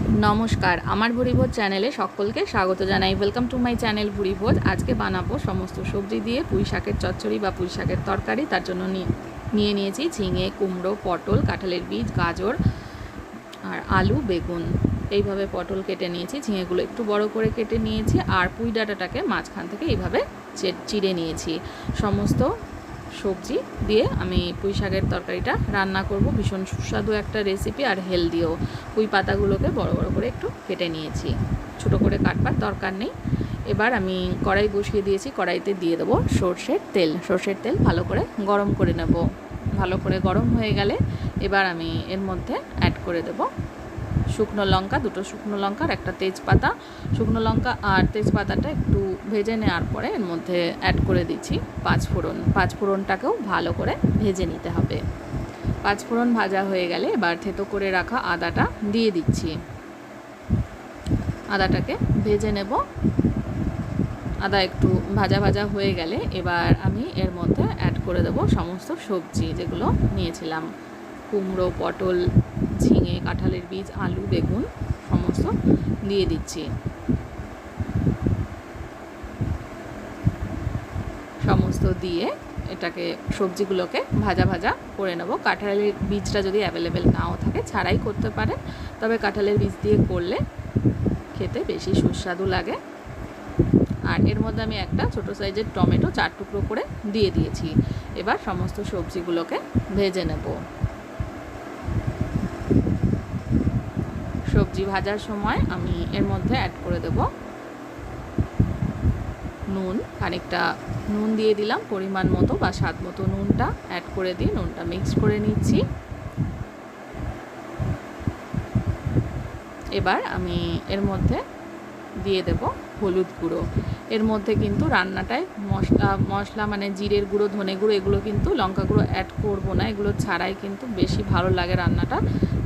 নমস্কার, আমার ভুরিভোজ চ্যানেলে সকলকে স্বাগত জানাই। Welcome to my channel Bhurivoj. আজকে বানাবো সমস্ত সবজি দিয়ে পুঁই শাকের চচ্চড়ি বা পুঁই শাকের তরকারি। তার জন্য নিয়ে নিয়ে নিয়েছি ঝিঙে, কুমড়ো, পটল, কাঁঠালের বীজ, গাজর আর আলু, বেগুন। এইভাবে পটল কেটে নিয়েছি, ঝিঙেগুলো একটু বড় করে কেটে নিয়েছি আর পুঁই ডাঁটাটাকে মাঝখান থেকে এইভাবে চিড়ে নিয়েছি। সমস্ত সবজি দিয়ে আমি পুঁই শাকের তরকারিটা রান্না করব। ভীষণ সুস্বাদু একটা রেসিপি আর হেলদিও পুঁই পাতাগুলোকে বড় বড় করে একটু কেটে নিয়েছি। ছোট করে কাটবার দরকার নেই। এবার আমি কড়াই বসিয়ে দিয়েছি। কড়াইতে দিয়ে দেবো সর্ষের তেল। সর্ষের তেল ভালো করে গরম করে নেব। ভালো করে গরম হয়ে গেলে এবার আমি এর মধ্যে অ্যাড করে দেবো শুকনো লঙ্কা, দুটো শুকনো লঙ্কা আর একটা তেজপাতা। শুকনো লঙ্কা আর তেজপাতাটা একটু ভেজে নেওয়ার পরে এর মধ্যে অ্যাড করে দিচ্ছি পাঁচ ফোড়ন। পাঁচ ফোড়নটাকেও ভালো করে ভেজে নিতে হবে। পাঁচ ফোড়ন ভাজা হয়ে গেলে এবার থেতো করে রাখা আদাটা দিয়ে দিচ্ছি। আদাটাকে ভেজে নেব। আদা একটু ভাজা ভাজা হয়ে গেলে এবার আমি এর মধ্যে অ্যাড করে দেব সমস্ত সবজি যেগুলো নিয়েছিলাম। কুমড়ো, পটল, ঝিঙে, কাঁঠালের বীজ, আলু, বেগুন সমস্ত দিয়ে দিচ্ছি। সমস্ত দিয়ে এটাকে সবজিগুলোকে ভাজা ভাজা করে নেব। কাঁঠালের বীজটা যদি অ্যাভেলেবেল নাও থাকে, ছাড়াই করতে পারেন। তবে কাঁঠালের বীজ দিয়ে করলে খেতে বেশি সুস্বাদু লাগে। আর এর মধ্যে আমি একটা ছোট সাইজের টমেটো চার টুকরো করে দিয়ে দিয়েছি। এবার সমস্ত সবজিগুলোকে ভেজে নেব। সবজি ভাজার সময় আমি এর মধ্যে অ্যাড করে দেব নুন, খানিকটা নুন দিয়ে দিলাম পরিমাণ মতো বা স্বাদ মতো নুনটা অ্যাড করে দিয়ে নুনটা মিক্স করে নিচ্ছি। এবার আমি এর মধ্যে দিয়ে দেব হলুদ গুঁড়ো। এর মধ্যে কিন্তু রান্নাটায় মশলা মশলা মানে জিরের গুঁড়ো, ধনে গুঁড়ো, এগুলো কিন্তু লঙ্কা গুঁড়ো অ্যাড করব না। এগুলো ছাড়াই কিন্তু বেশি ভালো লাগে রান্নাটা।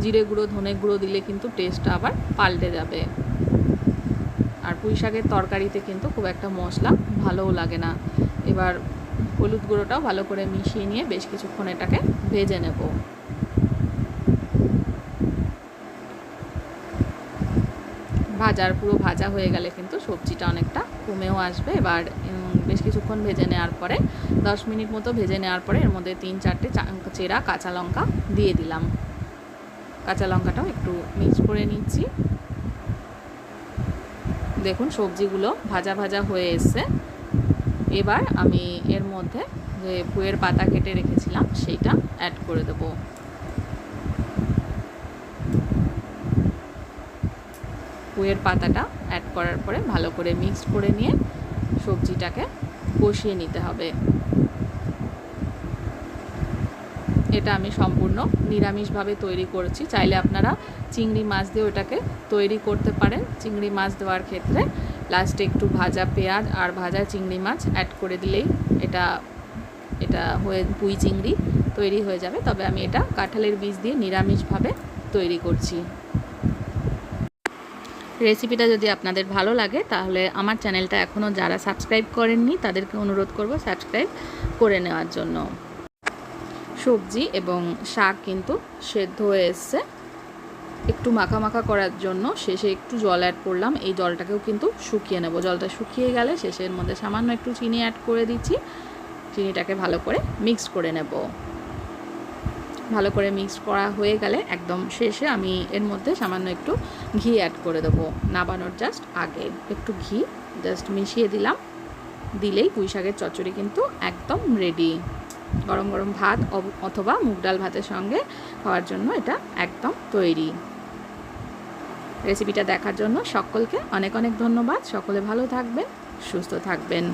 জিরে গুঁড়ো, ধনে গুঁড়ো দিলে কিন্তু টেস্টটা আবার পাল্টে যাবে। আর পুঁই শাকের তরকারিতে কিন্তু খুব একটা মশলা ভালোও লাগে না। এবার হলুদ গুঁড়োটাও ভালো করে মিশিয়ে নিয়ে বেশ কিছুক্ষণ এটাকে ভেজে নেব। ভাজার, পুরো ভাজা হয়ে গেলে কিন্তু সবজিটা অনেকটা কমেও আসবে। এবার বেশ কিছুক্ষণ ভেজে নেওয়ার পরে, দশ মিনিট মতো ভেজে নেওয়ার পরে এর মধ্যে তিন চারটে চেরা কাঁচা লঙ্কা দিয়ে দিলাম। কাঁচা লঙ্কাটাও একটু মিক্স করে নিচ্ছি। দেখুন, সবজিগুলো ভাজা ভাজা হয়ে এসছে। এবার আমি এর মধ্যে যে পুয়ের পাতা কেটে রেখেছিলাম, সেইটা অ্যাড করে দেবো। পুয়ের পাতাটা অ্যাড করার পরে ভালো করে মিক্স করে নিয়ে সবজিটাকে কষিয়ে নিতে হবে। এটা আমি সম্পূর্ণ নিরামিষভাবে তৈরি করেছি। চাইলে আপনারা চিংড়ি মাছ দিয়ে ওটাকে তৈরি করতে পারেন। চিংড়ি মাছ দেওয়ার ক্ষেত্রে লাস্টে একটু ভাজা পেঁয়াজ আর ভাজা চিংড়ি মাছ অ্যাড করে দিলেই এটা এটা হয়ে, পুঁই চিংড়ি তৈরি হয়ে যাবে। তবে আমি এটা কাঁঠালের বীজ দিয়ে নিরামিষভাবে তৈরি করছি। রেসিপিটা যদি আপনাদের ভালো লাগে, তাহলে আমার চ্যানেলটা এখনও যারা সাবস্ক্রাইব করেননি, তাদেরকে অনুরোধ করব সাবস্ক্রাইব করে নেওয়ার জন্য। সবজি এবং শাক কিন্তু সেদ্ধ হয়ে এসছে। একটু মাখা মাখা করার জন্য শেষে একটু জল অ্যাড করলাম। এই জলটাকেও কিন্তু শুকিয়ে নেব। জলটা শুকিয়ে গেলে শেষের মধ্যে সামান্য একটু চিনি অ্যাড করে দিচ্ছি। চিনিটাকে ভালো করে মিক্স করে নেব। ভালো করে মিক্স করা হয়ে গেলে একদম শেষে আমি এর মধ্যে সামান্য একটু ঘি অ্যাড করে দেবো। নাবানোর জাস্ট আগে একটু ঘি জাস্ট মিশিয়ে দিলাম। দিলেই পুঁই শাকের চচ্চড়ি কিন্তু একদম রেডি গরম গরম ভাত অথবা মুগ ডাল ভাতের সঙ্গে খাওয়ার জন্য এটা একদম তৈরি। রেসিপিটা দেখার জন্য সকলকে অনেক অনেক ধন্যবাদ। সকলে ভালো থাকবেন, সুস্থ থাকবেন।